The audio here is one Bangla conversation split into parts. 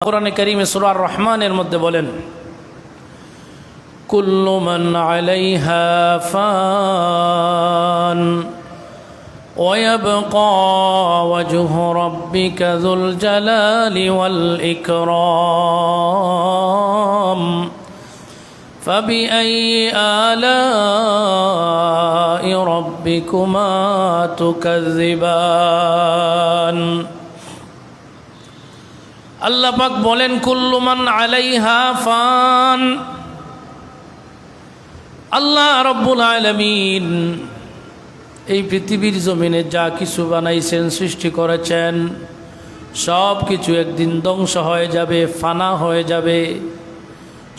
কোরআনে করিমে সুরার রহমানের মধ্যে বলেন কুল্লু মান আলাইহা ফান ويبقى وجه ربك ذو الجلال والإكرام فبأي آلاء ربكما تكذبان আল্লাহ পাক বলেন কুল্লুমান আলাইহা ফান। আল্লাহ রব্বুল আলমিন এই পৃথিবীর জমিনে যা কিছু বানাইছেন, সৃষ্টি করেছেন সব কিছু একদিন ধ্বংস হয়ে যাবে, ফানা হয়ে যাবে।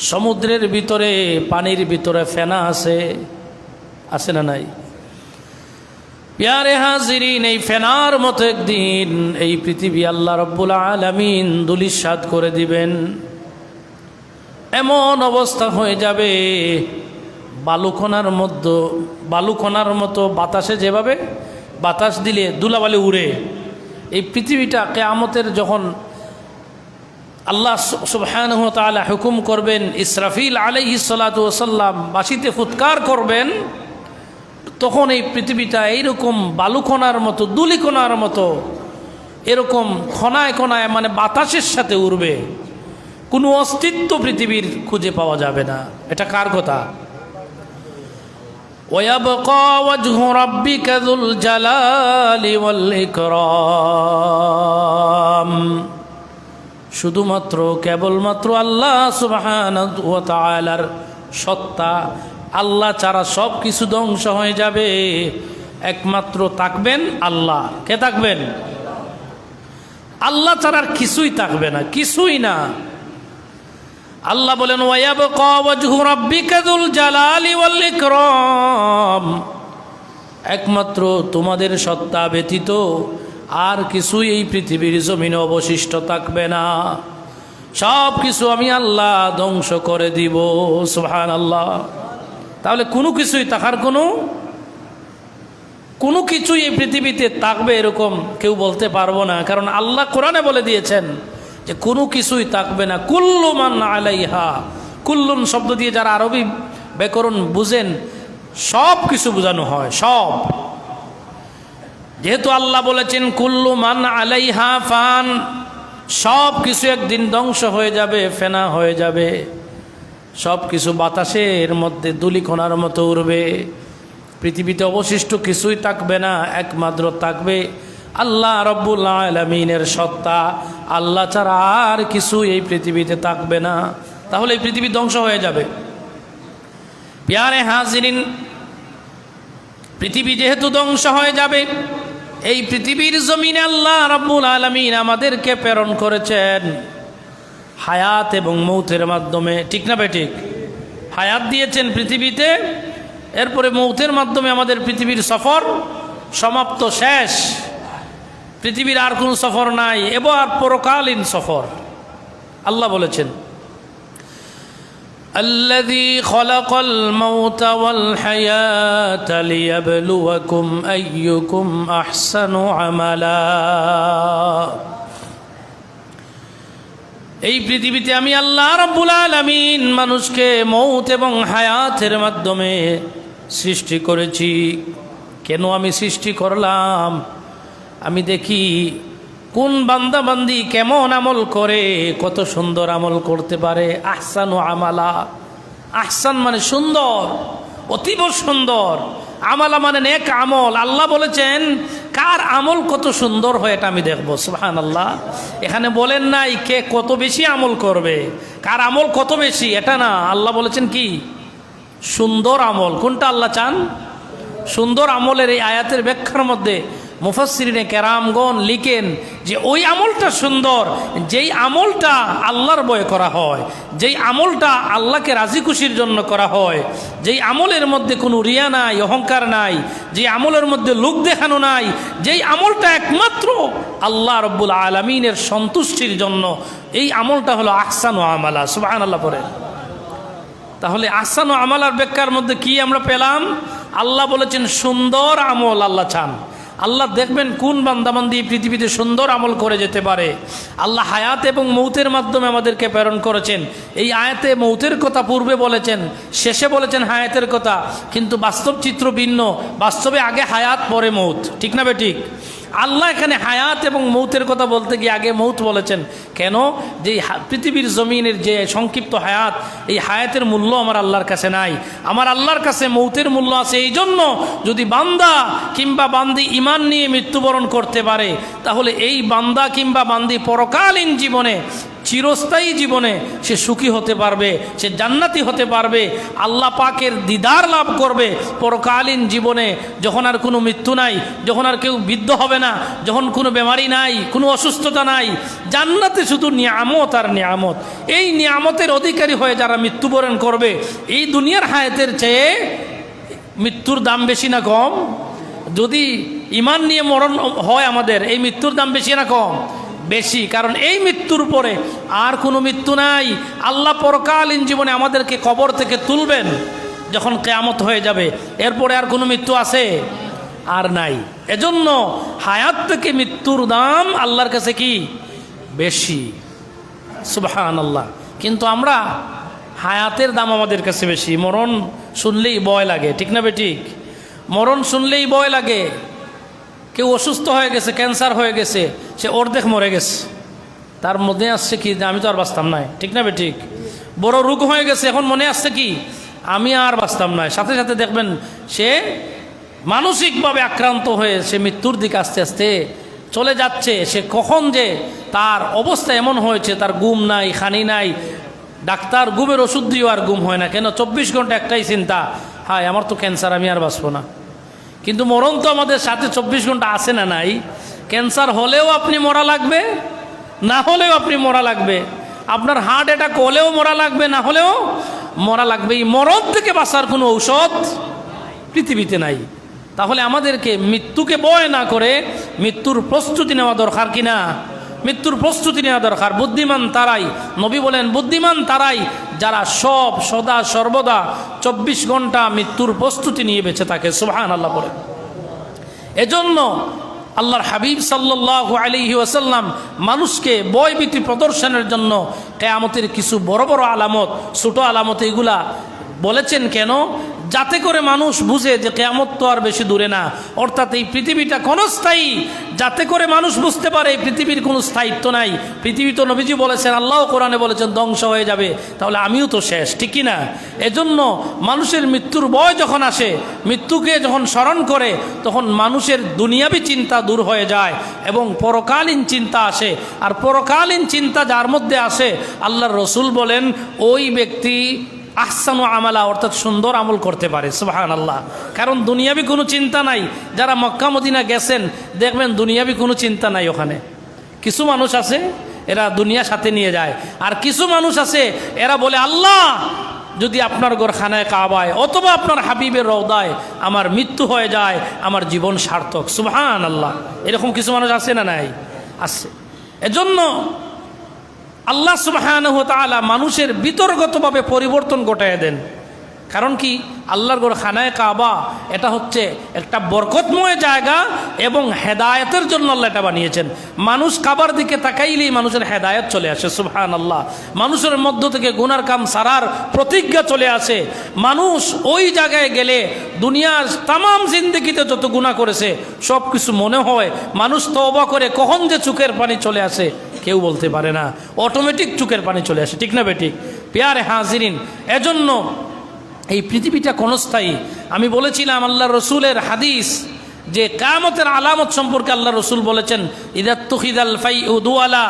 সমুদ্রের ভিতরে, পানির ভিতরে ফেনা আছে। আছে না নাই? পিয়ারে হাজিরিন, এই ফেনার মতো একদিন এই পৃথিবী আল্লাহ রব্বুল আলমিন দুলিশাদ করে দিবেন। এমন অবস্থা হয়ে যাবে, বালুকণার মধ্যে, বালুকণার মতো বাতাসে যেভাবে বাতাস দিলে দুলাবালি উড়ে। এই পৃথিবীটা কেয়ামতের যখন আল্লাহ সুবহান তালা হুকুম করবেন, ইসরাফিল আলাইহি সাল্লাম বাসিতে ফুৎকার করবেন তখন এই পৃথিবীটা এইরকম বালুকণার মতো দুলিকণার মতো এরকম খনায় খনায় মানে বাতাসের সাথে উড়বে কোনো অস্তিত্ব পৃথিবীর খুঁজে পাওয়া যাবে না এটা কার কথা ويبقى وجه ربك ذو الجلال والإكرام শুধুমাত্র কেবলমাত্র আল্লাহ সুবাহান তালার সত্তা আল্লাহ ছাড়া সব কিছু ধ্বংস হয়ে যাবে। একমাত্র থাকবেন আল্লাহ। কে থাকবেন? আল্লাহ ছাড়ার কিছুই থাকবে না, কিছুই না। আল্লাহ বলেন একমাত্র তোমাদের সত্তা ব্যতীত আর কিছুই এই পৃথিবীর জমিনে অবশিষ্ট থাকবে না। সব কিছু আমি আল্লাহ ধ্বংস করে দিব সুহান আল্লাহ তাহলে কোনো কিছুই থাকার কোনো কোনো কিছুই এই পৃথিবীতে থাকবে এরকম কেউ বলতে পারব না। কারণ আল্লাহ কোরআনে বলে দিয়েছেন যে কোনো কিছুই থাকবে না। কুল্লুমান আলাইহা, কুল্লুন শব্দ দিয়ে যারা আরবি ব্যাকরণ বুঝেন, সব কিছু বোঝানো হয়, সব। যেহেতু আল্লাহ বলেছেন, কুল্লু মান আলাইহা ফান, সব কিছু একদিন ধ্বংস হয়ে যাবে, ফেনা হয়ে যাবে। সব কিছু বাতাসের মধ্যে দুলিকোনার মতো উড়বে। পৃথিবীতে অবশিষ্ট কিছুই থাকবে না, একমাত্র থাকবে আল্লাহ রব্বুল আলমিনের সত্তা। আল্লাহ ছাড়া আর কিছু এই পৃথিবীতে থাকবে না। তাহলে এই পৃথিবী ধ্বংস হয়ে যাবে। পিয়ারে হাজিরিন, পৃথিবী যেহেতু ধ্বংস হয়ে যাবে, এই পৃথিবীর জমিনে আল্লাহ রব্বুল আলমিন আমাদেরকে প্রেরণ করেছেন। হায়াত এবং মৌতের মাধ্যমে ঠিক না বেঠিক হায়াত দিয়েছেন পৃথিবীতে এরপরে মৌতের মাধ্যমে আমাদের পৃথিবীর সফর সমাপ্ত শেষ পৃথিবীর আর কোনো সফর নাই এবার পরকালীন সফর আল্লাহ বলেছেন الذي خلق الموت والحياة ليبلوكم أيكم أحسن عملا এই পৃথিবীতে আমি আল্লাহ রব্বুল আলমিন মানুষকে মৌত এবং হায়াতের মাধ্যমে সৃষ্টি করেছি। কেন আমি সৃষ্টি করলাম? আমি দেখি কোন বান্দাবান্দি কেমন আমল করে, কত সুন্দর আমল করতে পারে। আহসান ও আমালা। আহসান মানে সুন্দর, অতীব সুন্দর। আমালা মানে নেক আমল। আল্লাহ বলেছেন, কার আমল কত সুন্দর হয় এটা আমি দেখব। সুহান আল্লাহ এখানে বলেন নাই কে কত বেশি আমল করবে। কার আমল কত বেশি, এটা না। আল্লাহ বলেছেন কি? সুন্দর আমল। কোনটা আল্লাহ চান? সুন্দর আমলের এই আয়াতের ব্যাখ্যার মধ্যে মুফাসরিনে কেরামগণ লিখেন যে ওই আমলটা সুন্দর, যেই আমলটা আল্লাহর বয়ে করা হয়, যেই আমলটা আল্লাহকে রাজি খুশির জন্য করা হয়, যেই আমলের মধ্যে কোনো রিয়া নাই, অহংকার নাই, যেই আমলের মধ্যে লোক দেখানো নাই, যেই আমলটা একমাত্র আল্লাহ রব্বুল আলমিনের সন্তুষ্টির জন্য, এই আমলটা হলো আহসান ও আমালা সুবাহ আল্লাহ পরে তাহলে আহসান ও আমালার ব্যাখ্যার মধ্যে কি আমরা পেলাম? আল্লাহ বলেছেন, সুন্দর আমল আল্লাহ চান। আল্লাহ দেখবেন কোন বান্দাবান্দি পৃথিবীতে সুন্দর আমল করে যেতে পারে। আল্লাহ হায়াত এবং মৌতের মাধ্যমে আমাদেরকে প্রেরণ করেছেন। এই আয়াতে মৌতের কথা পূর্বে বলেছেন, শেষে বলেছেন হায়াতের কথা, কিন্তু বাস্তব চিত্র ভিন্ন। বাস্তবে আগে হায়াত, পরে মৌত। ঠিক না বে ঠিক? আল্লাহ এখানে হায়াত এবং মৌতের কথা বলতে গিয়ে আগে মৌত বলেছেন। কেন? যে পৃথিবীর জমিনের যে সংক্ষিপ্ত হায়াত, এই হায়াতের মূল্য আমার আল্লাহর কাছে নাই। আমার আল্লাহর কাছে মৌতের মূল্য আছে এই জন্য যদি বান্দা কিংবা বান্দি ইমান নিয়ে মৃত্যুবরণ করতে পারে, তাহলে এই বান্দা কিংবা বান্দি পরকালীন জীবনে চিরস্থায়ী জীবনে সে সুখী হতে পারবে, সে জান্নাতি হতে পারবে, আল্লাহ পাকের দিদার লাভ করবে। পরকালীন জীবনে যখন আর কোনো মৃত্যু নাই, যখন আর কেউ বৃদ্ধ হবে না, যখন কোনো বেমারি নাই, কোনো অসুস্থতা নাই, জান্নাতে শুধু নিয়ামত আর নিয়ামত। এই নিয়ামতের অধিকারী হয়ে যারা মৃত্যুবরণ করবে, এই দুনিয়ার হায়াতের চেয়ে মৃত্যুর দাম বেশি না কম? যদি ইমান নিয়ে মরণ হয় আমাদের, এই মৃত্যুর দাম বেশি না কম? বেশি। কারণ এই মৃত্যুর পরে আর কোনো মৃত্যু নাই। আল্লাহ পরকালীন জীবনে আমাদেরকে কবর থেকে তুলবেন যখন কেয়ামত হয়ে যাবে। এরপরে আর কোনো মৃত্যু আছে? আর নাই। এজন্য হায়াত থেকে মৃত্যুর দাম আল্লাহর কাছে কি? বেশি। সুবহান আল্লাহ কিন্তু আমরা হায়াতের দাম আমাদের কাছে বেশি। মরণ শুনলেই ভয় লাগে। ঠিক না বে ঠিক? মরণ শুনলেই ভয় লাগে। কেউ অসুস্থ হয়ে গেছে ক্যান্সার হয়ে গেছে, সে অর্ধেক মরে গেছে। তার মধ্যে আসছে কি আমি তো আর বাঁচতাম নাই। ঠিক না বে ঠিক? বড় রোগ হয়ে গেছে, এখন মনে আসছে কি? আমি আর বাঁচতাম নাই। সাথে সাথে দেখবেন সে মানসিকভাবে আক্রান্ত হয়ে সে মৃত্যুর দিকে আস্তে আস্তে চলে যাচ্ছে। সে কখন যে তার অবস্থা এমন হয়েছে, তার গুম নাই, খানি নাই, ডাক্তার গুমের ওষুধ দিয়েও আর গুম হয় না। কেন? চব্বিশ ঘণ্টা একটাই চিন্তা, হায়, আমার তো ক্যান্সার আমি আর বাঁচবো না। কিন্তু মরণ তো আমাদের সাথে চব্বিশ ঘণ্টা আছে না নাই? ক্যান্সার হলেও আপনি মরা লাগবে, না হলেও আপনি মরা লাগবে। আপনার হার্ট অ্যাটাক হলেও মরা লাগবে, না হলেও মরা লাগবে। এই মরণ থেকে বাঁচার কোনো ঔষধ পৃথিবীতে নাই। তাহলে আমাদেরকে মৃত্যুকে বয় না করে মৃত্যুর প্রস্তুতি নেওয়া দরকার কিনা? মৃত্যুর প্রস্তুতি নেওয়া দরকার। বুদ্ধিমান তারাই, নবী বলেন, বুদ্ধিমান তারাই যারা সব, সদা, সর্বদা চব্বিশ ঘণ্টা মৃত্যুর প্রস্তুতি নিয়ে বেঁচে থাকে সুবহান আল্লাহ বলেন। এজন্য আল্লাহর হাবিব সাল্লাহ আলিহি ওয়াসাল্লাম মানুষকে বয়ভীতি প্রদর্শনের জন্য কেয়ামতের কিছু বড় বড় আলামত, ছোট আলামত এগুলা বলেছেন কেন? যাতে করে মানুষ বুঝে যে কেয়ামত তো আর বেশি দূরে না। অর্থাৎ এই পৃথিবীটা ক্ষণস্থায়ী। যাতে করে মানুষ বুঝতে পারে, এই পৃথিবীর কোনো স্থায়িত্ব নাই। পৃথিবী তো নবীজি বলেছেন, আল্লাহ কোরআনে বলেছেন, ধ্বংস হয়ে যাবে। তাহলে আমিও তো শেষ, ঠিক না এজন্য মানুষের মৃত্যুর বয় যখন আসে, মৃত্যুকে যখন স্মরণ করে, তখন মানুষের দুনিয়াবি চিন্তা দূর হয়ে যায় এবং পরকালীন চিন্তা আসে। আর পরকালীন চিন্তা যার মধ্যে আসে, আল্লাহর রসুল বলেন, ওই ব্যক্তি আহসানু আমালা অর্থাৎ সুন্দর আমল করতে পারে সুবাহান আল্লাহ কারণ দুনিয়াবি কোনো চিন্তা নাই, যারা মক্কা, মদিনা গেছেন, দেখবেন দুনিয়াবি কোনো চিন্তা নাই ওখানে। কিছু মানুষ আছে, এরা দুনিয়া সাথে নিয়ে যায়। আর কিছু মানুষ আছে, এরা বলে, আল্লাহ, যদি আপনার ঘর খানায় কাবায় অথবা আপনার হাবিবের রওদায় আমার মৃত্যু হয়ে যায়, আমার জীবন সার্থক। সুবহান আল্লাহ এরকম কিছু মানুষ আছে না নাই? আছে। এজন্য আল্লাহ সুবাহানহ তালা মানুষের বিতর্গতভাবে পরিবর্তন ঘটায় দেন। কারণ কি? আল্লাহর গড় খানায় কাবা, এটা হচ্ছে একটা বরকতময় জায়গা এবং হেদায়তের জন্য আল্লাহ এটা বানিয়েছেন। মানুষ কাবার দিকে তাকাইলেই মানুষের হেদায়ত চলে আসে সুবহান আল্লাহ মানুষের মধ্য থেকে গুনার কাম সারার প্রতিজ্ঞা চলে আসে। মানুষ ওই জায়গায় গেলে দুনিয়ার তামাম জিন্দগিতে যত গুণা করেছে সব কিছু মনে হয়। মানুষ তওবা করে কখন যে চুকের পানি চলে আসে। কেউ বলতে পারে না। অটোমেটিক চুকের পানি চলে আসে, ঠিক না বেঠিক পেয়ারে হাজিরিন, এজন্য এই পৃথিবীটা ক্ষণস্থায়ী। আমি বলেছিলাম, আল্লাহ রসুলের হাদিস, যে কামতের আলামত সম্পর্কে আল্লাহ রসুল বলেছেন ইদাত্তুহিদাল ফাই উদুয়ালা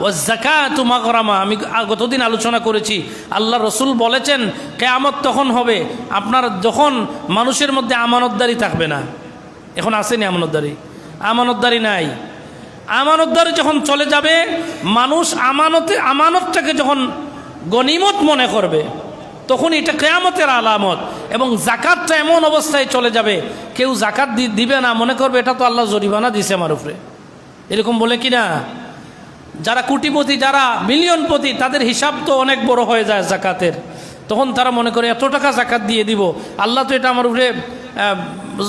ওয়াজ জাকাতু মাগরামা। আমি গতদিন আলোচনা করেছি, আল্লাহ রসুল বলেছেন, কেয়ামত তখন হবে, আপনার যখন মানুষের মধ্যে আমানতদারি থাকবে না। এখন আসেনি আমানতদারি। আমানতদারি নাই। আমানতদারি যখন চলে যাবে, মানুষ আমানতে, আমানতটাকে যখন গনিমত মনে করবে, তখন এটা কেয়ামতের আলামত এবং জাকাতটা এমন অবস্থায় চলে যাবে, কেউ জাকাত দিবে না, মনে করবে এটা তো আল্লাহ জরিমানা দিছে আমার উপরে। এরকম বলে কি না? যারা কোটিপতি, যারা মিলিয়নপতি, তাদের হিসাব তো অনেক বড় হয়ে যায় জাকাতের। তখন তারা মনে করে, এত টাকা জাকাত দিয়ে দিব, আল্লাহ তো এটা আমার উপরে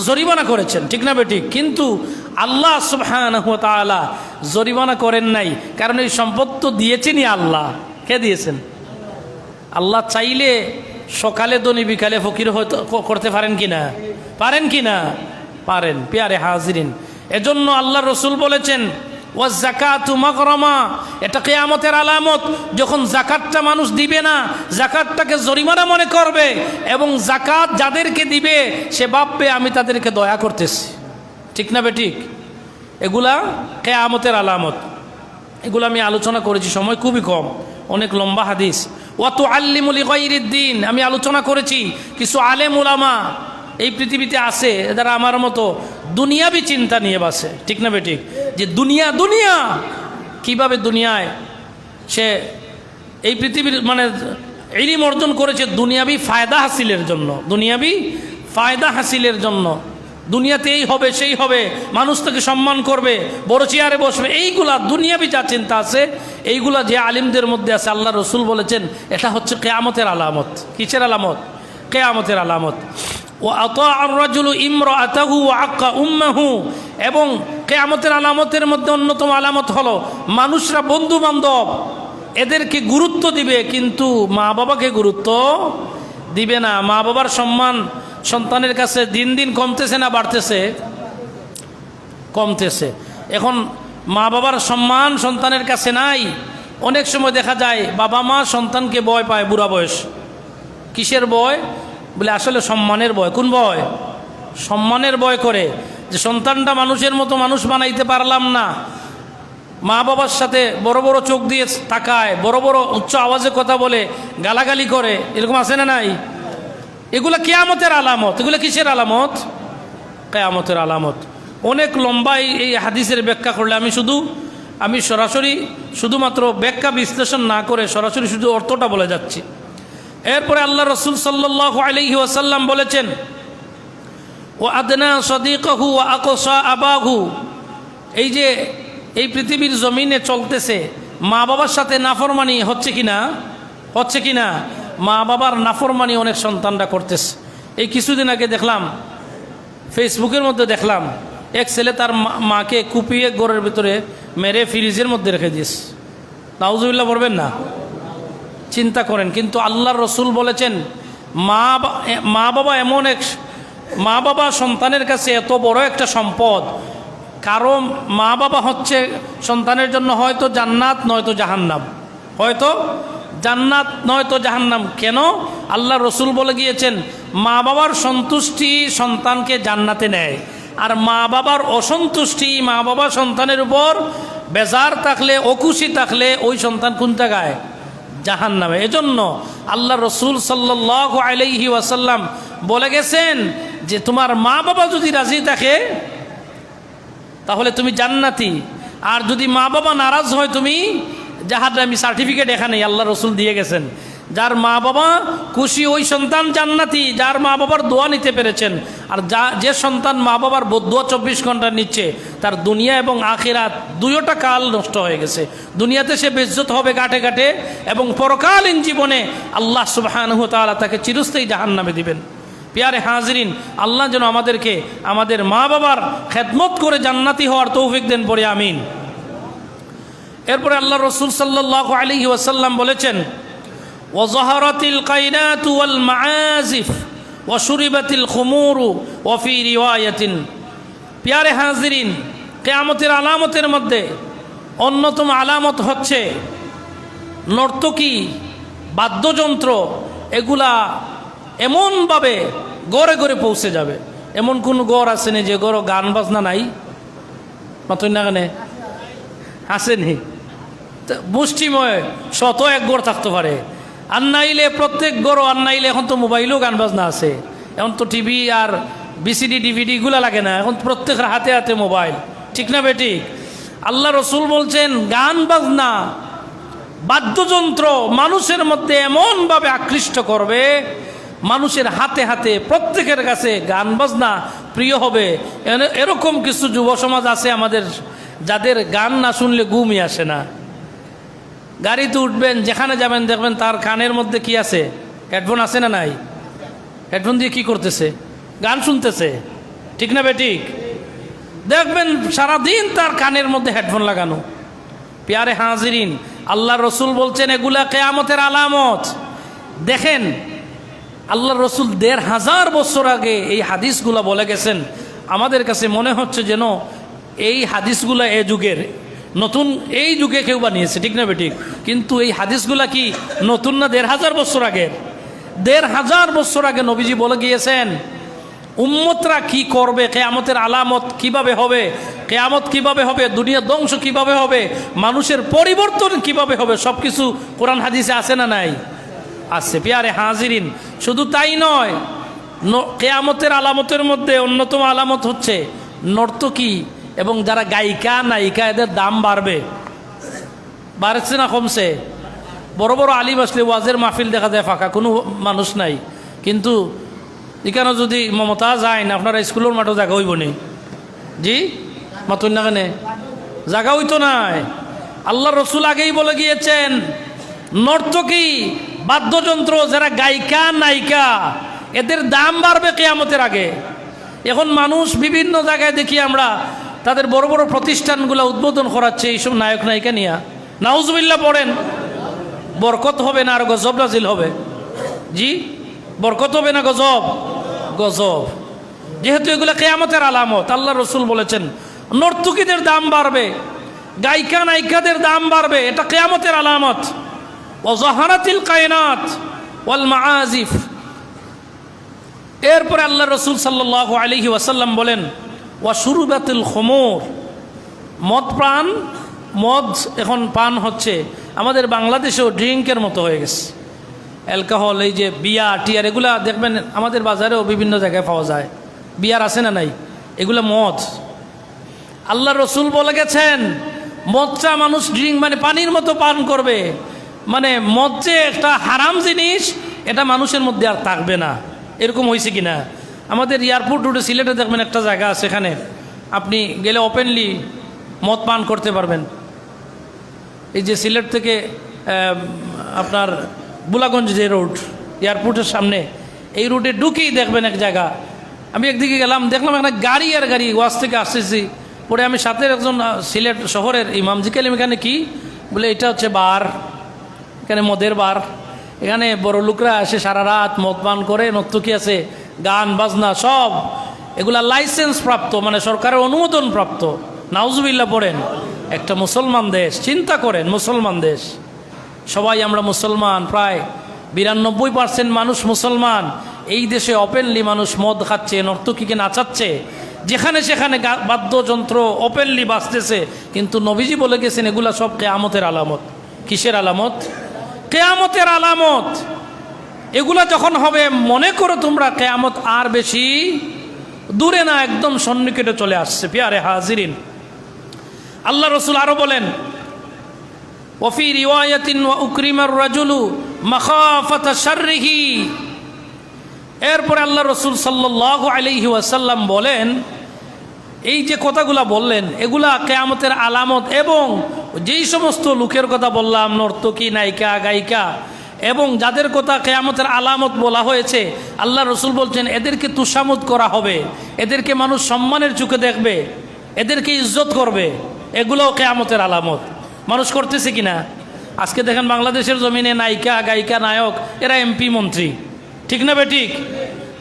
জরিমানা করেছেন, ঠিক না বেঠিক? কিন্তু আল্লাহ সুহান জরিমানা করেন নাই, কারণ এই সম্পদ তো দিয়েছেনই আল্লাহ। কে দিয়েছেন? আল্লাহ চাইলে সকালে দনি বিকালে ফকির হয়তো করতে পারেন কি না? পারেন কি না? পারেন, পেয়ারে হাজিরিন। এজন্য আল্লাহ রসুল বলেছেন ও জাকাতু মকরমা এটা কেয়ামতের আলামত। যখন জাকাতটা মানুষ দিবে না জাকাতটাকে জরিমানা মনে করবে এবং জাকাত যাদেরকে দিবে, সে ভাববে, আমি তাদেরকে দয়া করতেছি। ঠিক না বে ঠিক? এগুলা কেয়ামতের আলামত। এগুলো আমি আলোচনা করেছি, সময় খুবই কম, অনেক লম্বা হাদিস। ওয়াতু আল্লিমুলি দিন আমি আলোচনা করেছি, কিছু আলেম উলামা এই পৃথিবীতে আছে, যারা আমার মতো দুনিয়াবি চিন্তা নিয়ে বাসে। ঠিক না বেঠিক যে দুনিয়া দুনিয়া! কীভাবে দুনিয়ায় সে এই পৃথিবীর মানে ইলিম অর্জন করেছে দুনিয়াবি ফায়দা হাসিলের জন্য। দুনিয়াবি ফায়দা হাসিলের জন্য। দুনিয়াতে এই হবে, সেই হবে। মানুষ তাকে সম্মান করবে, বড় চেয়ারে বসবে। এইগুলা দুনিয়াবি যা চিন্তা আছে, এইগুলা যে আলিমদের মধ্যে আছে, আল্লাহ রসুল বলেছেন, এটা হচ্ছে কেয়ামতের আলামত। কিসের আলামত? কেয়ামতের আলামত। ও আত রাজুলু ইমর আতাহু ও আক্কা উম্মাহু। এবং কেয়ামতের আলামতের মধ্যে অন্যতম আলামত হলো মানুষরা বন্ধু বান্ধব এদেরকে গুরুত্ব দিবে, কিন্তু মা বাবাকে গুরুত্ব দিবে না। মা বাবার সম্মান সন্তানের কাছে দিন দিন কমতেছে না, বাড়তেছে, কমতেছে। এখন মা বাবার সম্মান সন্তানের কাছে নাই। অনেক সময় দেখা যায় বাবা মা সন্তানকে ভয় পায়, বুড়া বয়স। কিসের ভয়? বলে, আসলে সম্মানের ভয়। কোন ভয়? সম্মানের ভয় করে যে সন্তানটা মানুষের মতো মানুষ বানাইতে পারলাম না। মা বাবার সাথে বড় বড় চোখ দিয়ে তাকায়, বড় বড় উচ্চ আওয়াজে কথা বলে, গালাগালি করে, এরকম আছে না নাই? এগুলো কেয়ামতের আলামত। এগুলো কিসের আলামত? কেয়ামতের আলামত। অনেক লম্বা এই- এই হাদিসের ব্যাখ্যা করলে আমি শুধু, আমি সরাসরি শুধুমাত্র ব্যাখ্যা বিশ্লেষণ না করে সরাসরি শুধু অর্থটা বলে যাচ্ছি। এরপরে আল্লাহ রসুল সাল্লাহ আলহি বলেছেন, ও আদনা সদিকহু ও আকসা আবাহু। এই যে এই পৃথিবীর জমিনে চলতেছে মা বাবার সাথে নাফরমানি হচ্ছে কি না হচ্ছে কি না মা বাবার নাফরমানি অনেক সন্তানরা করতেছে। এই কিছুদিন আগে দেখলাম, ফেসবুকের মধ্যে দেখলাম, এক ছেলে তার মাকে কুপিয়ে ঘরের ভিতরে মেরে ফ্রিজের মধ্যে রেখে দিস নাউজুবিল্লাহ, পড়বেন না? চিন্তা করেন, কিন্তু আল্লাহর রসুল বলেছেন, মা মা বাবা এমন এক মা বাবা সন্তানের কাছে এত বড় একটা সম্পদ। কারও মা বাবা হচ্ছে সন্তানের জন্য হয়তো জান্নাত, নয়তো জাহান্নাম। হয়তো জান্নাত, নয়তো জাহান্নাম। কেন? আল্লাহ রসুল বলে গিয়েছেন, মা বাবার সন্তুষ্টি সন্তানকে জান্নাতে নেয়। আর মা বাবার অসন্তুষ্টি মা বাবা সন্তানের উপর বেজার থাকলে, অকুশি থাকলে ওই সন্তান কোন জায়গায় জাহান নামে এজন্য আল্লাহ রসুল সাল্লাহ আলহি ওয়াসাল্লাম বলে গেছেন যে তোমার মা বাবা যদি রাজি থাকে, তাহলে তুমি জান্নাতি। আর যদি মা বাবা নারাজ হয়, তুমি আমি সার্টিফিকেট এখানে আল্লাহ রসুল দিয়ে গেছেন। যার মা বাবা খুশি, ওই সন্তান জান্নাতি, যার মা বাবার দোয়া নিতে পেরেছেন। আর যা, যে সন্তান মা বাবার দোয়া চব্বিশ ঘণ্টা নিচ্ছে, তার দুনিয়া এবং আখিরাত দুইটা কাল নষ্ট হয়ে গেছে। দুনিয়াতে সে বেজ্জত হবে গাটে গাটে এবং পরকালীন জীবনে আল্লাহ সুবাহানহু তাআলা তাকে চিরস্থায়ী জাহান নামে দিবেন। পেয়ারে হাজরিন, আল্লাহ যেন আমাদেরকে, আমাদের মা বাবার খেদমত করে জান্নাতি হওয়ার তৌফিক দেন পরে আমিন। এরপরে আল্লাহ রসুল সাল্লাহ আলী ওয়াসাল্লাম বলেছেন কাইনাত ওয়াল মাআজিফ ওয়াশুরিবাতিল খুমুরু ওয়ফি রিওয়ায়াতিন পিয়ারে হাজরিন, কেয়ামতের আলামতের মধ্যে অন্যতম আলামত হচ্ছে নর্তকী, বাদ্যযন্ত্র, এগুলা এমনভাবে গড়ে গড়ে পৌঁছে যাবে। এমন কোন গড় আসেনি যে গড় গান বাজনা নাই? মাত্র না গানে আসেনি মুষ্টিময় শত এক গড় থাকতে পারে। আর নাইলে প্রত্যেক গড় আর এখন তো মোবাইলেও গান বাজনা আছে। এখন তো টিভি আর বিসিডি, ডিভিডি এগুলা লাগে না। এখন প্রত্যেকের হাতে হাতে মোবাইল। ঠিক না বেটি আল্লাহ রসুল বলছেন, গান বাজনা বাদ্যযন্ত্র মানুষের মধ্যে এমনভাবে আকৃষ্ট করবে, মানুষের হাতে হাতে প্রত্যেকের কাছে গান বাজনা প্রিয় হবে। এরকম কিছু যুব সমাজ আছে আমাদের, যাদের গান না শুনলে ঘুমই আসে না। গাড়িতে উঠবেন, যেখানে যাবেন দেখবেন তার কানের মধ্যে কি আছে? হেডফোন আছে না নাই? হেডফোন দিয়ে কি করতেছে? গান শুনতেছে। ঠিক না বেঠিক দেখবেন সারাদিন তার কানের মধ্যে হেডফোন লাগানো। পেয়ারে হাজিরিন, আল্লাহ রসুল বলছেন, এগুলা কেয়ামতের আলামত। দেখেন, আল্লাহ রসুল দেড় হাজার বছর আগে এই হাদিসগুলা বলে গেছেন। আমাদের কাছে মনে হচ্ছে যেন এই হাদিসগুলা এ যুগের নতুন এই যুগে কেউ বানিয়েছে, ঠিক না বেঠিক কিন্তু এই হাদিসগুলা কি নতুন না দেড় হাজার বছর আগের দেড় হাজার বছর আগে নবীজি বলে গিয়েছেন, উম্মতরা কি করবে, কেয়ামতের আলামত কীভাবে হবে, কেয়ামত কীভাবে হবে দুনিয়া ধ্বংস কীভাবে হবে, মানুষের পরিবর্তন কীভাবে হবে সব কিছু কোরআন হাদিসে আছে না নাই? আছে, পেয়ারে হাজিরিন। শুধু তাই নয় কেয়ামতের আলামতের মধ্যে অন্যতম আলামত হচ্ছে, নর্তকী এবং যারা গায়িকা, নায়িকা, এদের দাম বাড়বে। বাড়ছে না, কমছে। বড় বড় আলিম আসলে ওয়াজের মাহফিল দেখা যায় ফাঁকা, কোনো মানুষ নাই। কিন্তু এখানে যদি মমতা যায় না, আপনারা স্কুলের মাঠও জায়গা হইব নি? জি? মাতুন না কেনে? জায়গা হইতো নাই। আল্লাহ রসুল আগেই বলে গিয়েছেন, নর্তকী, বাদ্যযন্ত্র, যারা গায়িকা, নায়িকা, এদের দাম বাড়বে কেয়ামতের আগে। এখন মানুষ বিভিন্ন জায়গায় দেখি আমরা তাদের বড় বড় প্রতিষ্ঠানগুলো উদ্বোধন করাচ্ছে এইসব নায়ক নায়িকা নিয়ে। নাউজবিল্লা পড়েন, বরকত হবে না আর গজব নাজিল হবে। জি, বরকত হবে না গজব? গজব। যেহেতু এগুলো কেয়ামতের আলামত, আল্লাহ রসুল বলেছেন, নর্তুকিদের দাম বাড়বে, গায়িকা নায়িকাদের দাম বাড়বে, এটা কেয়ামতের আলামত। ও জহারাতিল কায়নাত ওয়াল মাআজিফ এরপরে আল্লাহ রসুল সাল্লাহ আলহি ওয়াসাল্লাম বলেন ওয়া সুরুবাতুল খমর। মদ পান মদ এখন পান হচ্ছে। আমাদের বাংলাদেশেও ড্রিঙ্কের মতো হয়ে গেছে। অ্যালকোহল, এই যে বিয়ার টিয়ার, এগুলা দেখবেন আমাদের বাজারেও বিভিন্ন জায়গায় পাওয়া যায়। বিয়ার আছে না নাই? এগুলো মদ। আল্লাহ রসুল বলে গেছেন মদটা মানুষ ড্রিঙ্ক মানে পানির মতো পান করবে। মানে মদ যে একটা হারাম জিনিস, এটা মানুষের মধ্যে আর থাকবে না। এরকম হয়েছে কি না আমাদের এয়ারপোর্ট রোডে সিলেটে দেখবেন একটা জায়গা আছে এখানে। আপনি গেলে ওপেনলি মদ পান করতে পারবেন। এই যে সিলেট থেকে আপনার বুলাগঞ্জ যে রোড, এয়ারপোর্টের সামনে, এই রোডে ঢুকেই দেখবেন এক জায়গা। আমি একদিকে গেলাম, দেখলাম একটা গাড়ি আর গাড়ি ওয়াশ থেকে আসতেছি। পরে আমি সাথে একজন সিলেট শহরের ইমাম জিকালিম এখানে কি? বলে, এটা হচ্ছে বার। এখানে মদের বার। এখানে বড় লোকরা আসে সারা রাত মদ পান করে নর্তকী আছে? গান, বাজনা, সব। এগুলা লাইসেন্স প্রাপ্ত মানে সরকারের অনুমোদন প্রাপ্ত। নাউজুবিল্লা পড়েন, একটা মুসলমান দেশ, চিন্তা করেন, মুসলমান দেশ। সবাই আমরা মুসলমান, প্রায় বিরানব্বই পার্সেন্ট মানুষ মুসলমান। এই দেশে ওপেনলি মানুষ মদ খাচ্ছে, নর্তকীকে নাচাচ্ছে। যেখানে সেখানে বাদ্যযন্ত্র ওপেনলি বাঁচতেছে কিন্তু নবীজি বলে গেছেন, এগুলা সব কেয়ামতের আলামত। কিসের আলামত? কেয়ামতের আলামত! এগুলা যখন হবে, মনে করো তোমরা কেয়ামত আর বেশি দূরে না, একদম সন্নিকটে চলে আসছে, পিয়ারে হাজিরিন। আল্লাহ রসুল আরও বলেন, ওফি রিওয়ায়াতিন ওয়া উকরিমার রাজুলু মাখাফাতা শাররিহি। এরপরে আল্লাহ রসুল সাল্লাল্লাহু আলাইহি ওয়াসাল্লাম বলেন, এই যে কথাগুলা বললেন, এগুলা কেয়ামতের আলামত এবং যেই সমস্ত লোকের কথা বললাম, নর্তকী, নায়িকা, গায়িকা এবং যাদের কথা কেয়ামতের আলামত বলা হয়েছে, আল্লাহ রসুল বলছেন, এদেরকে তুষামত করা হবে। এদেরকে মানুষ সম্মানের চোখে দেখবে, এদেরকে ইজ্জত করবে। এগুলোও কেয়ামতের আলামত। মানুষ করতেছে কিনা? আজকে দেখেন বাংলাদেশের জমিনে নায়িকা, গায়িকা, নায়ক, এরা এমপি, মন্ত্রী। ঠিক না বেঠিক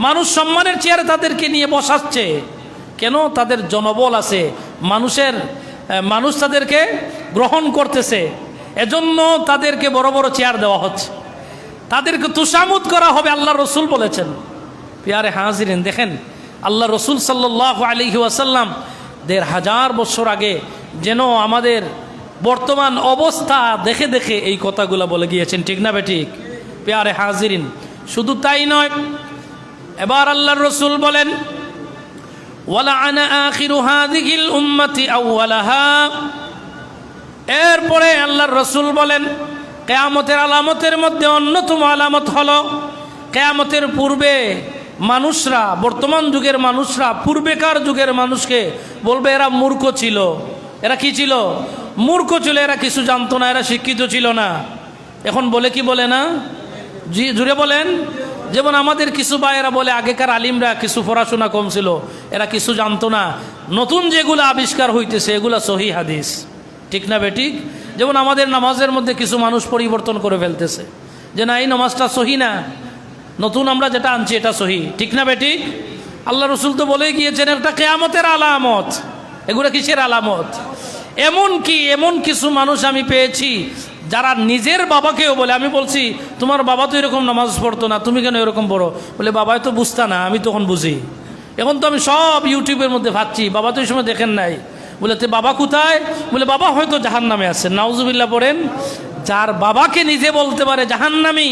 মানুষ সম্মানের চেয়ারে তাদেরকে নিয়ে বসাচ্ছে। কেন? তাদের জনবল আছে। মানুষের মানুষ তাদেরকে গ্রহণ করতেছে। এজন্য তাদেরকে বড় বড় চেয়ার দেওয়া হচ্ছে। তাদেরকে তুষামুদ করা হবে, আল্লাহ রসুল বলেছেন। পিয়ারে হাজিরেন, দেখেন, আল্লাহ রসুল সাল্লাহ আলহি ওয়াসাল্লাম দেড় হাজার বছর আগে যেন আমাদের বর্তমান অবস্থা দেখে দেখে এই কথাগুলো বলে গিয়েছেন, ঠিক না বেঠিক পেয়ারে হাজিরিন, শুধু তাই নয়, এবার আল্লাহর রসুল বলেন এরপরে আল্লাহর রসুল বলেন কেয়ামতের আলামতের মধ্যে অন্যতম আলামত হল, কেয়ামতের পূর্বে মানুষরা, বর্তমান যুগের মানুষরা, পূর্বেকার যুগের মানুষকে বলবে, এরা মূর্খ ছিল। এরা কি ছিল? মূর্খ ছিল, এরা কিছু জানতো না, এরা শিক্ষিত ছিল না। এখন বলে কি বলে না? জি, জুড়ে বলেন। যেমন আমাদের কিছু ভাইয়েরা বলে, আগেকার আলিমরা কিছু পড়াশোনা কম ছিল, এরা কিছু জানতো না। নতুন যেগুলো আবিষ্কার হইতেছে, এগুলা সহি হাদিস। ঠিক না বেঠিক যেমন আমাদের নামাজের মধ্যে কিছু মানুষ পরিবর্তন করে ফেলতেছে। যে না, এই নামাজটা সহি না? নতুন আমরা যেটা আনছি, এটা সহি। ঠিক না বেটি? আল্লাহ রসুল তো বলেই গিয়েছেন, একটা কেয়ামতের আলামত। এগুলো কিসের আলামত? এমন কি, এমন কিছু মানুষ আমি পেয়েছি, যারা নিজের বাবাকেও বলে, আমি বলছি, তোমার বাবা তো এরকম নামাজ পড়তো না, তুমি কেন এরকম পড়ো? বলে বাবাই তো বুঝতা না, আমি তখন বুঝি। এখন তো আমি সব ইউটিউবের মধ্যে ভাবছি, বাবা তো এই সময় দেখেন নাই। বলে, তে বাবা কোথায়? বলে, বাবা হয়তো জাহান নামে আছে। নাউজুবিল্লা পড়েন, যার বাবাকে নিজে বলতে পারে জাহান্নামি,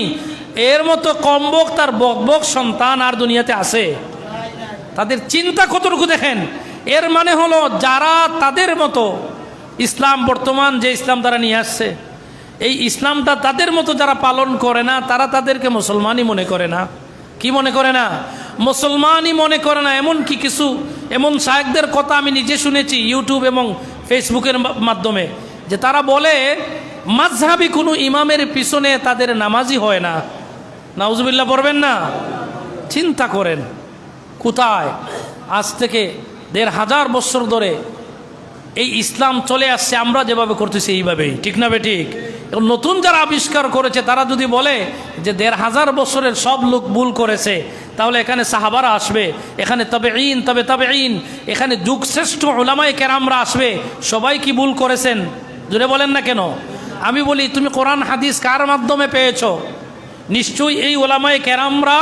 এর মতো কমবক তার বকবক সন্তান আর দুনিয়াতে আছে। তাদের চিন্তা কতটুকু দেখেন? এর মানে হলো, যারা তাদের মতো ইসলাম বর্তমান যে ইসলাম তারা নিয়ে আসছে, এই ইসলামটা তাদের মতো যারা পালন করে না, তারা তাদেরকে মুসলমানই মনে করে না। কি মনে করে না? মুসলমানই মনে করে না এমন কি কিছু এমন শায়েকদের কথা আমি নিজে শুনেছি ইউটিউব এবং ফেসবুকের মাধ্যমে, যে তারা বলে মাঝহাবি কোনো ইমামের পিছনে তাদের নামাজি হয় না। নাউজুবিল্লাহ পড়বেন না? চিন্তা করেন, কোথায়? আজ থেকে দেড় হাজার বছর ধরে এই ইসলাম চলে আসছে, আমরা যেভাবে করতেছি এইভাবেই। ঠিক না বে ঠিক? এবং নতুন যারা আবিষ্কার করেছে, তারা যদি বলে যে দেড় হাজার বছরের সব লোক ভুল করেছে, তাহলে এখানে সাহাবারা আসবে, এখানে তবে ইন তবে তবে ইন এখানে যুগশ্রেষ্ঠ ওলামাই কেরামরা আসবে, সবাই কি ভুল করেছেন? জুড়ে বলেন না কেন? আমি বলি, তুমি কোরআন, হাদিস কার মাধ্যমে পেয়েছ? নিশ্চয়ই এই ওলামায় কেরামরা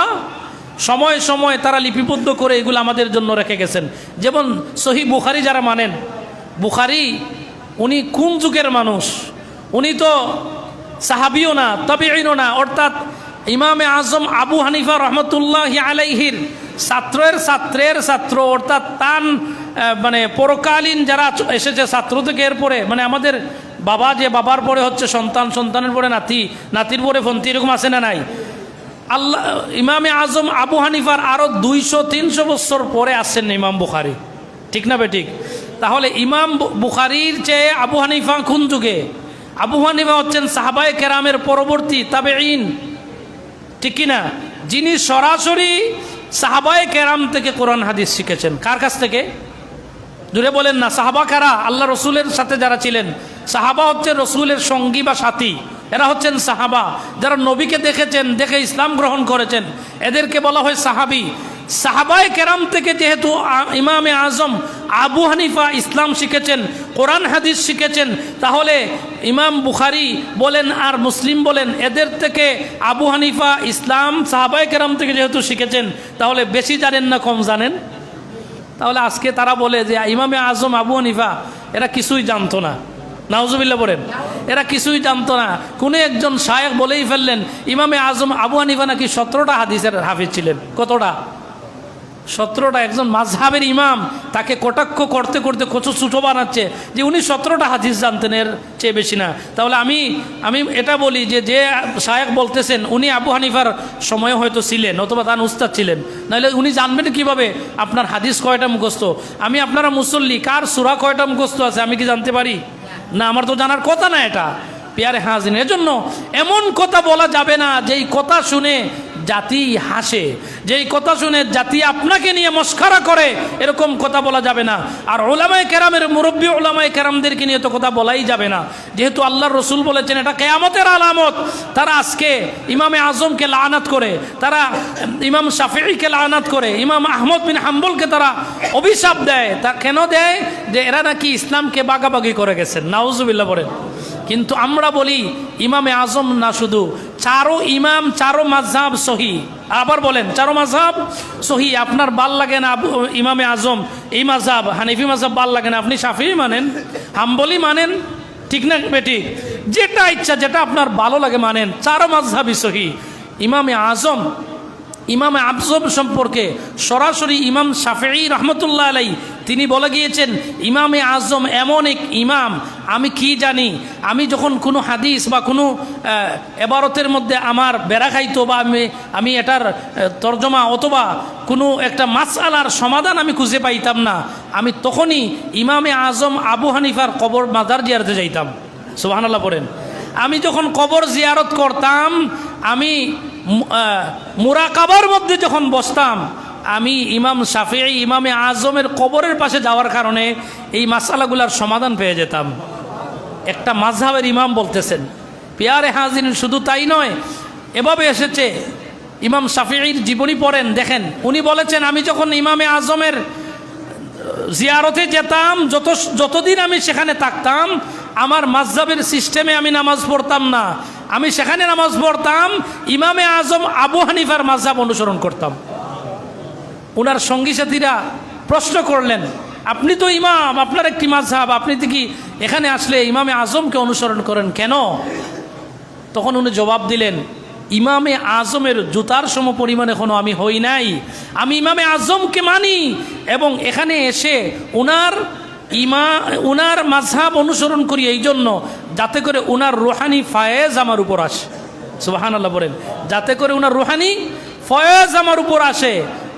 সময় সময় তারা লিপিবদ্ধ করে এগুলো আমাদের জন্য রেখে গেছেন। যেমন সহি বুখারি যারা মানেন, বুখারি উনি কোন যুগের মানুষ? উনি তো সাহাবিও না তবেইনও না। অর্থাৎ ইমামে আজম আবু হানিফা রহমতুল্লাহ আলাইহির ছাত্রের ছাত্রের ছাত্র, অর্থাৎ তান মানে পরকালীন যারা এসেছে ছাত্র থেকে এরপরে মানে আমাদের বাবা যে বাবার পরে হচ্ছে সন্তান, সন্তানের পরে নাতি, নাতির পরে ফন্তি, এরকম আছে না নাই? আল্লাহ, ইমামে আজম আবু হানিফার আরও দুইশো, তিনশো বছর পরে আসছেন ইমাম বুখারি। ঠিক না বেঠিক তাহলে ইমাম বুখারির চেয়ে আবু হানিফা কোন যুগে? আবু হানিফা হচ্ছেন সাহাবাই কেরামের পরবর্তী তবে ইন ঠিক কিনা? যিনি সরাসরি সাহাবায় কেরাম থেকে কোরআন হাদিস শিখেছেন। কার কাছ থেকে? দূরে বলেন না, সাহাবা কারা? আল্লাহ রসুলের সাথে যারা ছিলেন। সাহাবা হচ্ছে রসুলের সঙ্গী বা সাথী। এরা হচ্ছেন সাহাবা। যারা নবীকে দেখেছেন, দেখে ইসলাম গ্রহণ করেছেন। এদেরকে বলা হয় সাহাবি। সাহাবায় কেরাম থেকে যেহেতু ইমামে আজম আবু হানিফা ইসলাম শিখেছেন, কোরআন হাদিস শিখেছেন, তাহলে ইমাম বুখারি বলেন আর মুসলিম বলেন, এদের থেকে আবু হানিফা ইসলাম সাহাবায় কেরাম থেকে যেহেতু শিখেছেন, তাহলে বেশি জানেন না কম জানেন? তাহলে আজকে তারা বলে যে, ইমামে আজম, আবু হানিফা, এরা কিছুই জানতো না। নাউজুবিল্লা বলেন, এরা কিছুই জানতো না। কোনো একজন শায়েক বলেই ফেললেন, ইমামে আজম, আবু হানিফা নাকি সতেরোটা হাদিসের হাফিজ ছিলেন। কতটা? সতেরোটা একজন মাঝহাবের ইমাম তাকে কটাক্ষ করতে করতে কত ছোটো বানাচ্ছে যে উনি সতেরোটা হাদিস জানতেন, এর চেয়ে বেশি না। তাহলে আমি আমি এটা বলি যে যে শায়েক বলতেছেন, উনি আবু হানিফার সময় হয়তো ছিলেন, অথবা তার উস্তাদ ছিলেন। নাহলে উনি জানবেন কীভাবে আপনার হাদিস কয়টা মুখস্থ? আমি আপনারা মুসল্লি, কার সুরা কয়টা মুখস্থ আছে, আমি কি জানতে পারি? না, আমার তো জানার কথা না এটা। পেয়ারে হাজিন, এজন্য এমন কথা বলা যাবে না, যেই কথা শুনে জাতি হাসে। যেই কথা শুনে জাতি আপনাকে নিয়ে মস্কারা করে, এরকম কথা বলা যাবে না। আর ওলামায় কেরামের মুরব্বী ওলামায় কেরামদেরকে নিয়ে তো কথা বলাই যাবে না। যেহেতু আল্লাহর রসুল বলেছেন, এটা কেয়ামতের আলামত। তারা আজকে ইমামে আজমকে লানাত করে, তারা ইমাম শাফিকে লানাত করে, ইমাম আহমদ বিন হাম্বলকে তারা অভিশাপ দেয়। তা কেন দেয়? যে এরা নাকি ইসলামকে বাগাবাগি করে গেছেন। নাউজুবিল্লা বলেন কিন্তু আমরা বলি, ইমামে আজম না শুধু, চারো ইমাম, চারো মাঝহাব সহি। আবার বলেন, চারো মাঝহাব সহি, আপনার বাল লাগে না ইমামে আজম, এই মাঝহাব হানিফি মাঝহাব বাল লাগে না, আপনি সাফি মানেন, হাম্বলি মানেন, ঠিক না বেটি যেটা ইচ্ছা, যেটা আপনার ভালো লাগে মানেন, চারো মাঝহাবই সহি। ইমামে আজম ইমাম আবজব সম্পর্কে সরাসরি ইমাম শাফি রহমতুল্লাহ আলাই তিনি বলে গিয়েছেন, ইমামে আজম এমন এক ইমাম, আমি কি জানি? আমি যখন কোনো হাদিস বা কোনো এবারতের মধ্যে আমার বেড়া খাইতো বা আমি আমি এটার তর্জমা অথবা কোনো একটা মাসআলার সমাধান আমি খুঁজে পাইতাম না। আমি তখনই ইমামে আজম আবু হানিফার কবর মাদার জিয়ারতে যাইতাম। সুবাহানাল্লাহ পড়েন। আমি যখন কবর জিয়ারত করতাম, আমি মুরাকাবার মধ্যে যখন বসতাম, আমি ইমাম শাফি ইমামে আজমের কবরের পাশে যাওয়ার কারণে এই মাসালাগুলার সমাধান পেয়ে যেতাম। একটা মাঝহাবের ইমাম বলতেছেন, পেয়ারে হাজির শুধু তাই নয়, এভাবে এসেছে, ইমাম শাফিঈর জীবনী পড়েন, দেখেন, উনি বলেছেন, আমি যখন ইমামে আজমের জিয়ারতে যেতাম যত যতদিন আমি সেখানে থাকতাম, আমার মাঝহাবের সিস্টেমে আমি নামাজ পড়তাম না। আমি সেখানে নামাজ পড়তাম, ইমামে আজম আবু হানিফার মাঝহাব অনুসরণ করতাম। ওনার সঙ্গী সাথীরা প্রশ্ন করলেন, আপনি তো ইমাম, আপনার একটি মাঝহাব আপনি কি এখানে আসলে ইমামে আজমকে অনুসরণ করেন কেন? তখন উনি জবাব দিলেন, ইমামে আজমের জুতার সম পরিমাণ এখনও আমি হই নাই। আমি ইমামে আজমকে মানি এবং এখানে এসে ওনার ইমা, উনার মাঝহাব অনুসরণ করি এই জন্য যাতে করে উনার রোহানি ফায়েজ আমার উপর আসে। সুবাহান আল্লাহ বলেন, যাতে করে উনার রোহানি ফয়েজ আমার উপর আসে।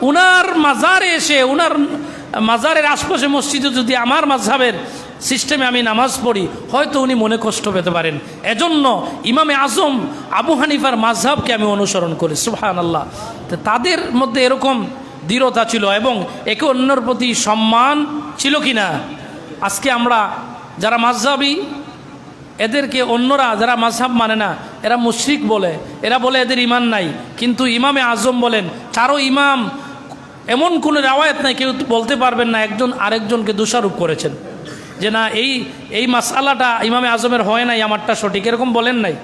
উনার মাজারে এসে, উনার মাজারের আশপাশে মসজিদে যদি আমার মাঝহাবের সিস্টেমে আমি নামাজ পড়ি, হয়তো উনি মনে কষ্ট পেতে পারেন। এজন্য ইমামে আজম আবু হানিফার মাঝহাবকে আমি অনুসরণ করি সুহান আল্লাহ তাদের মধ্যে এরকম দৃঢ়তা ছিল এবং একে অন্যর প্রতি সম্মান ছিল কি না আজকে আমরা যারা মাঝহাবি এদেরকে অন্যরা যারা মাঝহাব মানে না, এরা মুশরিক বলে, এরা বলে এদের ইমান নাই। কিন্তু ইমামে আজম বলেন, চারো ইমাম, এমন কোনো রাওয়ায়ত নাই, কেউ বলতে পারবেন না, একজন আরেকজনকে দোষারোপ করেছেন। যে না, এই এই মাসালাটা ইমামে আজমের হয় নাই, আমারটা সঠিক, এরকম বলেন নাই।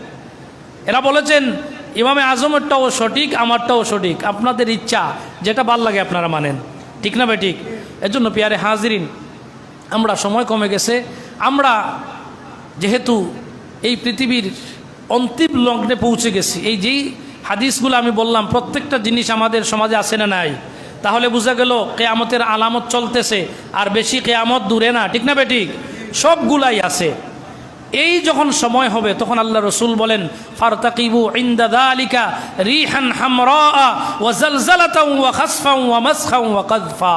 এরা বলেছেন, ইমামে আজমেরটাও সঠিক, আমারটাও সঠিক, আপনাদের ইচ্ছা, যেটা ভালো লাগে আপনারা মানেন। ঠিক না ভাই, ঠিক? এর জন্য পেয়ারে হাজিরিন আমরা সময় কমে গেছে। আমরা যেহেতু এই পৃথিবীর অন্তিম লগ্নে পৌঁছে গেছি, এই যেই হাদিসগুলো আমি বললাম, প্রত্যেকটা জিনিস আমাদের সমাজে আসে না নাই? তাহলে বোঝা গেল কেয়ামতের আলামত চলতেছে, আর বেশি কেয়ামত দূরে না, ঠিক না বেঠিক? সবগুলাই আছে। এই যখন সময় হবে, তখন আল্লাহ রসুল বলেন, ফারতাকিবু ইন্দা আলিকা রিহান হামরা ওয়া জালজালাতাও ওয়া খাসফাও ওয়া মাসখাও ওয়া কাযফা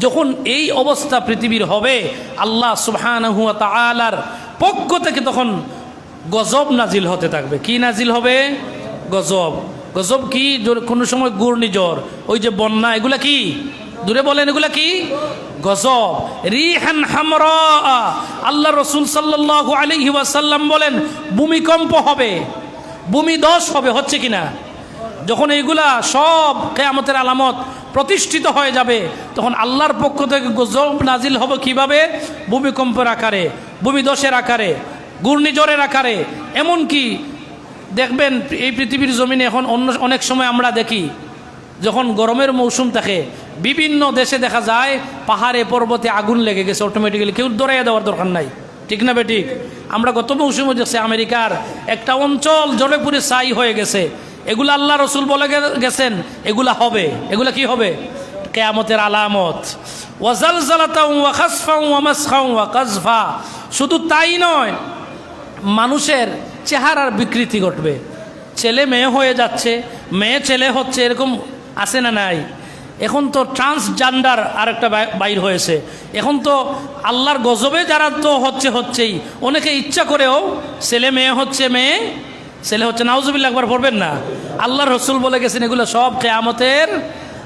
যখন এই অবস্থা পৃথিবীর হবে, আল্লাহ সুবহানাহু ওয়া তাআলার পক্ষ থেকে তখন গজব নাজিল হতে থাকবে। কি নাজিল হবে? গজব। গজব কি? কোনো সময় ঘূর্ণিঝড়, ওই যে বন্যা, এগুলা কি? দূরে বলেন, এগুলা কি? গজব। রিহান হামরা আল্লাহ রসুল সাল্লাল্লাহু আলাইহি ওয়াসাল্লাম বলেন, ভূমিকম্প হবে। ভূমি দশ হবে, হচ্ছে কিনা? যখন এইগুলা সব কেয়ামতের আলামত প্রতিষ্ঠিত হয়ে যাবে, তখন আল্লাহর পক্ষ থেকে গজব নাজিল হবে কীভাবে? ভূমিকম্পের আকারে ভূমিদশের আকারে, ঘূর্ণিঝড়ের আকারে। এমনকি দেখবেন এই পৃথিবীর জমিনে এখন অন্য অনেক সময় আমরা দেখি, যখন গরমের মৌসুম থাকে, বিভিন্ন দেশে দেখা যায় পাহাড়ে, পর্বতে আগুন লেগে গেছে অটোমেটিক্যালি কেউ দৌড়াইয়া দেওয়ার দরকার নাই। ঠিক না বেঠিক আমরা গত মৌসুমে দেখছি আমেরিকার একটা অঞ্চল জলে পুরে ছাই হয়ে গেছে। এগুলো আল্লাহ রসুল বলে গেছেন, এগুলা হবে। এগুলা কি হবে? কেয়ামতের আলামত। শুধু তাই নয়, মানুষের চেহারার বিকৃতি ঘটবে। ছেলে মেয়ে হয়ে যাচ্ছে, মেয়ে ছেলে হচ্ছে, এরকম আসে না নাই? এখন তো ট্রান্সজেন্ডার আরেকটা বাই- বাইর হয়েছে। এখন তো আল্লাহর গজবে যারা তো হচ্ছে হচ্ছেই। অনেকে ইচ্ছা করেও ছেলে মেয়ে হচ্ছে মেয়ে ছেলে হচ্ছে নাউজুবিল্লা একবার পড়বেন না। আল্লাহর রসুল বলে গেছেন, এগুলো সব কেয়ামতের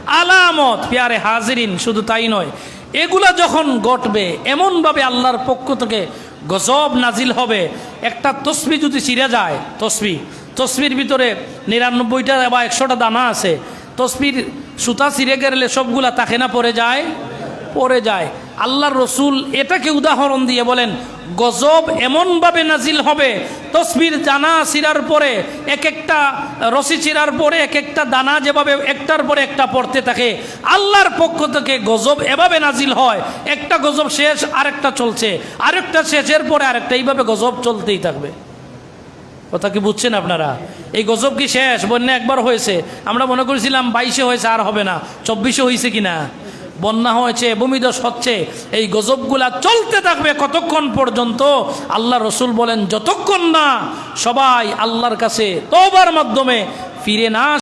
আলামত। পেয়ারে হাজিরিন, শুধু তাই নয়। এগুলা যখন ঘটবে, এমনভাবে আল্লাহর পক্ষ থেকে গজব নাজিল হবে। একটা তসবি যদি চিরে যায়, তসবি, তসবির ভিতরে নিরানব্বইটা বা একশোটা দানা আছে। তসবির সুতা চিরে গেলে সবগুলা তাকে না পড়ে যায়? পড়ে যায়। আল্লাহর রসুল এটাকে উদাহরণ দিয়ে বলেন, গজব এমনভাবে নাজিল হবে, তসবির দানা চিরার পরে, এক একটা রসি চিরার পরে, এক একটা দানা যেভাবে একটার পরে একটা পড়তে থাকে, আল্লাহর পক্ষ থেকে গজব এভাবে নাজিল হয়, একটা গজব শেষ, আরেকটা চলছে, আরেকটা শেষের পরে আরেকটা, এইভাবে গজব চলতেই থাকবে। কথা কি বুঝছেন আপনারা? এই গজব কি শেষ? বন্যা একবার হয়েছে, আমরা মনে করেছিলাম বাইশে হয়েছে, আর হবে না, চব্বিশে হয়েছে কিনা? বন্যা হয়েছে, ভূমিধস হচ্ছে, এই গজবগুলা চলতে থাকবে কতক্ষণ পর্যন্ত? আল্লাহ রসুল বলেন, যতক্ষণ না সবাই আল্লাহর কাছে তোবার মাধ্যমে ফিরে না